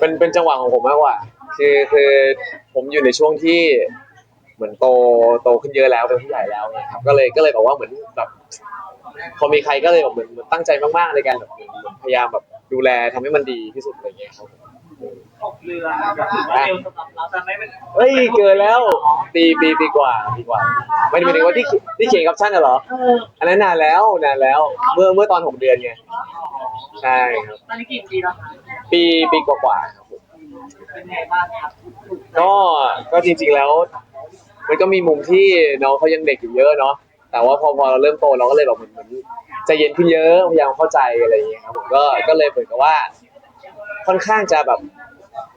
เป็นเป็นจังหวะของผมมากกว่า คือคือผมอยู่ในช่วงที่เหมือนโตโตขึ้นเยอะแล้วเป็นผู้ใหญ่แล้วนะครับ ก็เลยก็เลยบอกว่าเหมือนแบบพอมีใครก็เลยแบบเหมือนเหมือนตั้งใจมากๆในการแบบเหมือนพยายามแบบดูแลทำให้มันดีที่สุดอะไรเงี้ยครับ หกเดือนก็ถือว่าเร็วสำหรับเราแต่ไม่เป็นเฮ้ยเกินแล้วปีปีปีกว่าปีกว่าไม่ได้หมายถึงว่าที่ที่เขียนกับชั่นน่ะเหรอเอออันนั้นนานแล้วนานแล้ว เมื่อเมื่อตอนหกเดือนไงใช่ครับตอนนี้กี่ปีแล้วคะปีปีกว่าๆครับผมเป็นไงบ้างครับก็ก็จริงๆแล้ว มันก็มีมุมที่น้องเขายังเด็กอยู่เยอะเนาะแต่ว่าพอพอเราเริ่มโตเราก็เลยแบบเหมือนเหมือนใจเย็นขึ้นเยอะพยายามเข้าใจอะไรอย่างเงี้ยครับผมก็ก็เลยเหมือนกับว่า ค่อนข้างจะแบบ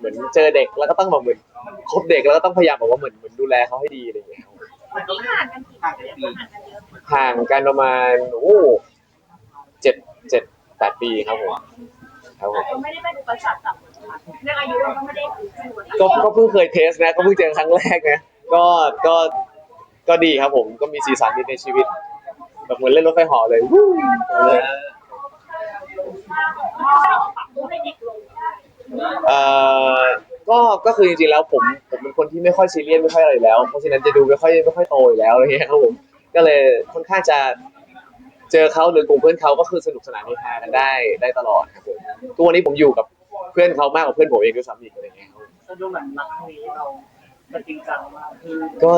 เหมือนเจอเด็กแล้วก็ต้องแบบเหมือนคบเด็กแล้วก็ต้องพยายามแบบว่าเหมือนเหมือนดูแลเขาให้ดีอะไรอย่างเงี้ยครับมันก็ไม่ห่างกันกี่ปีห่างกันประมาณโอ้เจ็ดเจ็ดแปดปีครับผมครับผมก็ไม่ได้เป็นอุปสรรคกับเรื่องอายุเราก็ไม่ได้ถือว่าก็ก็เพิ่งเคยเทสนะก็เพิ่งเจอครั้งแรกนะก็ก็ก็ดีครับผมก็มีสีสันในชีวิตแบบเหมือนเล่นรถไฟเหอเลยวู้เลยปรับตัวให้เด็กลง เอ่อก็ก็คือจริงๆแล้วผมผมเป็นคนที่ไม่ค่อยซีเรียสไม่ค่อยอะไรอยู่แล้ว เพราะฉะนั้นจะดูไม่ค่อยไม่ค่อยโตอยู่แล้วอะไรเงี้ยครับผมก็เลยค่อนข้างจะเจอเขาหรือกลุ่มเพื่อนเขาก็คือสนุกสนานเฮฮากันได้ได้ตลอดครับผมทุกวันนี้ผมอยู่กับเพื่อนเขามากกว่าเพื่อนผมเองด้วยซ้ำอีกอะไรเงี้ยครับจะดูเหมือนรักครั้งนี้เราจะจริงจังมากคือก็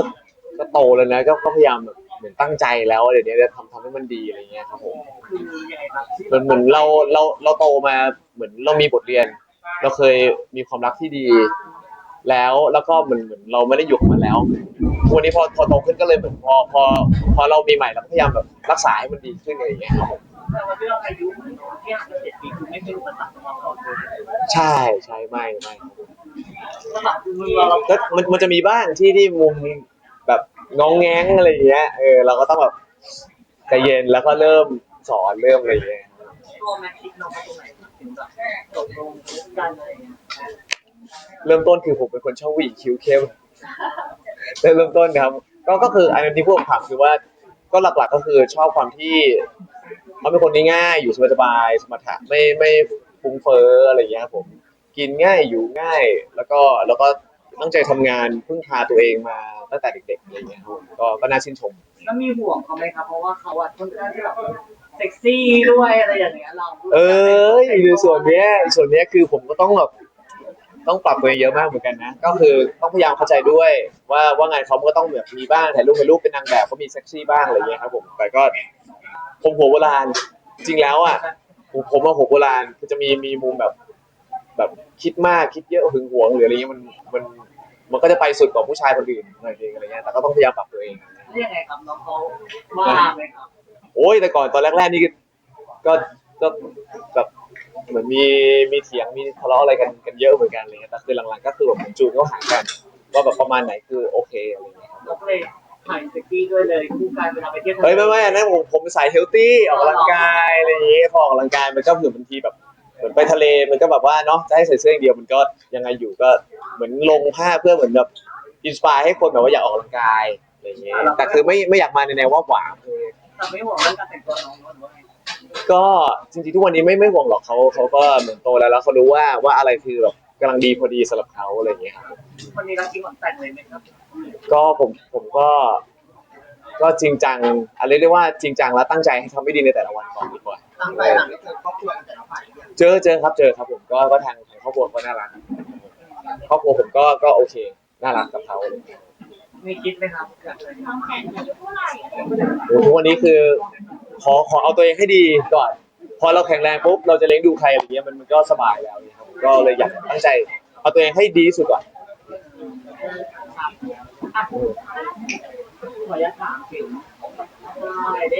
ก็โตแล้วนะก็ก็พยายามแบบเหมือนตั้งใจแล้วเดี๋ยวนี้จะทำทำให้มันดีอะไรเงี้ยครับผม คือยังไงครับเหมือนเหมือนเราเราเราโตมาเหมือนเรามีบทเรียน เราเคยมีความรักที่ดี แล้วแล้วก็เหมือนเหมือนเราไม่ได้อยู่กับมันแล้ววันนี้พอพอโตขึ้นก็เลยเหมือนพอพอพอเรามีใหม่เราก็พยายามแบบรักษาให้มันดีขึ้นอะไรอย่างเงี้ยครับผมแต่ว่าที่เราอายุที่ห่างกันเจ็ดปีคือไม่เป็นอุปสรรคสำหรับเราเลยใช่ใช่ไม่ไม่สำหรับมือเราก็มันมันจะมีบ้างที่ที่มุมแบบงองแงงอะไรอย่างเงี้ยเออเราก็ต้องแบบใจเย็นแล้วก็เริ่มสอนเริ่มอะไรอย่างเงี้ย ตัวแม็กซิกเรามาตรงไหนถึงแบบ ตกลงกันอะไรอย่างเงี้ยเริ่มต้นคือผมเป็นคนชอบผู้หญิงคิ้วเข้มเริ่มต้นครับ ก็ก็คืออันที่พวกถามคือว่าก็หลักๆก็คือชอบความที่เขาเป็นคนง่ายๆอยู่สบายๆสมถะไม่ไม่ฟุ้งเฟ้ออะไรอย่างเงี้ยครับผมกินง่ายอยู่ง่ายแล้วก็แล้วก็ตั้งใจทำงานพึ่งพาตัวเองมาตั้งแต่เด็กๆอะไรอย่างเงี้ยครับผมก็ก็น่าชื่นชม แล้วมีห่วงเขาไหมครับ เพราะว่าเขาอะค่อนข้างที่แบบ เซ็กซี่ด้วยอะไรอย่างเงี้ยเราเอ้ยในส่วนเนี้ยส่วนเนี้ยคือผมก็ต้องแบบต้องปรับตัวเองเยอะมากเหมือนกันนะ ก็คือต้องพยายามเข้าใจด้วยว่าว่างานเขาก็ต้องแบบมีบ้างถ่ายรูปถ่ายรูปเป็นนางแบบก็มีเซ็กซี่บ้างอะไรเงี้ยครับผมแต่ก็ผมหัวโบราณจริงแล้วอะผมผมว่าหัวโบราณคือจะมีมีมุมแบบ แบบคิดมากคิดเยอะหึงหวงหรืออะไรเงี้ยมันมันมันก็จะไปสุดกว่าผู้ชายคนอื่นหน่อยนึงอะไรเงี้ยแต่ก็ต้องพยายามปรับตัวเองนี่ยังไงครับน้องเขาว่าไหมครับ โอ้ยแต่ก่อนตอนแรกๆนี่ก็ก็ก็แบบเหมือนมีมีเถียงมีทะเลาะอะไรกันกันเยอะเหมือนกันอะไรเงี้ยแต่คือหลังๆก็คือแบบผมจูนเข้าหากันว่าแบบประมาณไหนคือโอเคอะไรเงี้ยครับเราก็เลยถ่ายเซ็กซี่ด้วยเลยคู่กันเวลาไปเที่ยวทะเลเฮ้ยไม่ไม่อันนั้นผมผมเป็นสายเฮลตี้ออกกำลังกายอะไรอย่างงี้พอออกกำลังกายมันก็เหมือนบางทีแบบเหมือนไปทะเลมันก็แบบว่าเนาะจะให้ใส่เสื้ออย่างเดียวมันก็ยังไงอยู่ก็เหมือนลงผ้าเพื่อเหมือนแบบอินสปายให้คนแบบว่าอยากออกกำลังกายอะไรอย่างเงี้ยแต่คือไม่ไม่อยากมาในแนวว่าหวาน แต่ไม่ห่วงเรื่องการแต่งตัวน้องหรือว่าไงก็จริงๆทุกวันนี้ไม่ไม่ห่วงหรอกเขาเขาก็เหมือนโตแล้วแล้วเขารู้ว่าว่าอะไรคือแบบกำลังดีพอดีสำหรับเขาอะไรอย่างเงี้ยครับวันนี้เราจริงหวังแต่งเลยไหมครับก็ผมผมก็ ก็จริงจังอะไรเรียกว่าจริงจังแล้วตั้งใจให้ทำให้ดีในแต่ละวันก่อนดีกว่า ตั้งใจหลังไม่เจอครอบครัวแต่ละฝ่ายเนี่ยเจอเจอครับเจอครับผมก็ก็ทางทางครอบครัวก็น่ารักครอบครัวผมก็ก็โอเค น่ารักกับเขาอะไรอย่างเงี้ย มีคิดไหมครับอยากเลยวางแผนอายุเท่าไหร่อะไรอย่างเงี้ยโอ้ทุกวันนี้คือ ขอขอเอาตัวเองให้ดีก่อน พอเราแข็งแรงปุ๊บเราจะเลี้ยงดูใครอะไรเงี้ยมันมันก็สบายแล้วเนี่ยครับก็เลยอยากตั้งใจเอาตัวเองให้ดีที่สุดก่อน อะขออนุญาตถามถึงอะไรได้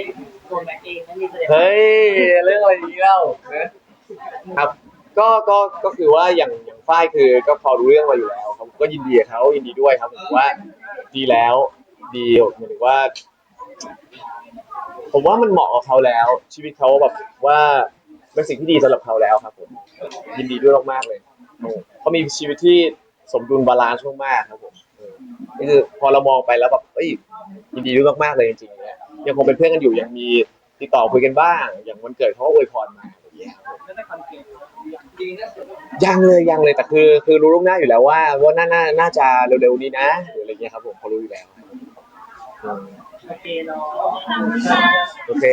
ตัวแม็กเองนั่นมีแสดงเฮ้ยเรื่องอะไรอย่างนี้เล่านะครับ ก็ก็ก็คือว่าอย่างอย่างฝ้ายคือก็พอรู้เรื่องมาอยู่แล้วครับก็ยินดีกับเขายินดีด้วยครับผมว่า ดีแล้ว ดีหมายถึงว่า ผมว่ามันเหมาะกับเขาแล้ว ชีวิตเขาแบบว่าเป็นสิ่งที่ดีสำหรับเขาแล้วครับผมยินดีด้วยมากๆเลยโอ้เขามีชีวิตที่สมดุลบาลานซ์มากๆครับผมเออนี่คือพอเรามองไปแล้วแบบเอ้ยยินดีด้วยมากๆเลยจริงๆเนี่ยยังคงเป็นเพื่อนกันอยู่ยังมีติดต่อคุยกันบ้าง อย่างวันเกิดเขาก็อวยพรมาอะไรอย่างเงี้ยครับไม่ได้คอนเทนต์ ยังเลยยังเลยแต่คือคือรู้ล่วงหน้าอยู่แล้วว่าว่าน่าน่าน่าจะเร็วๆนี้นะหรืออะไรเงี้ยครับผมเขารู้อยู่แล้ว โอเคเนาะโอเค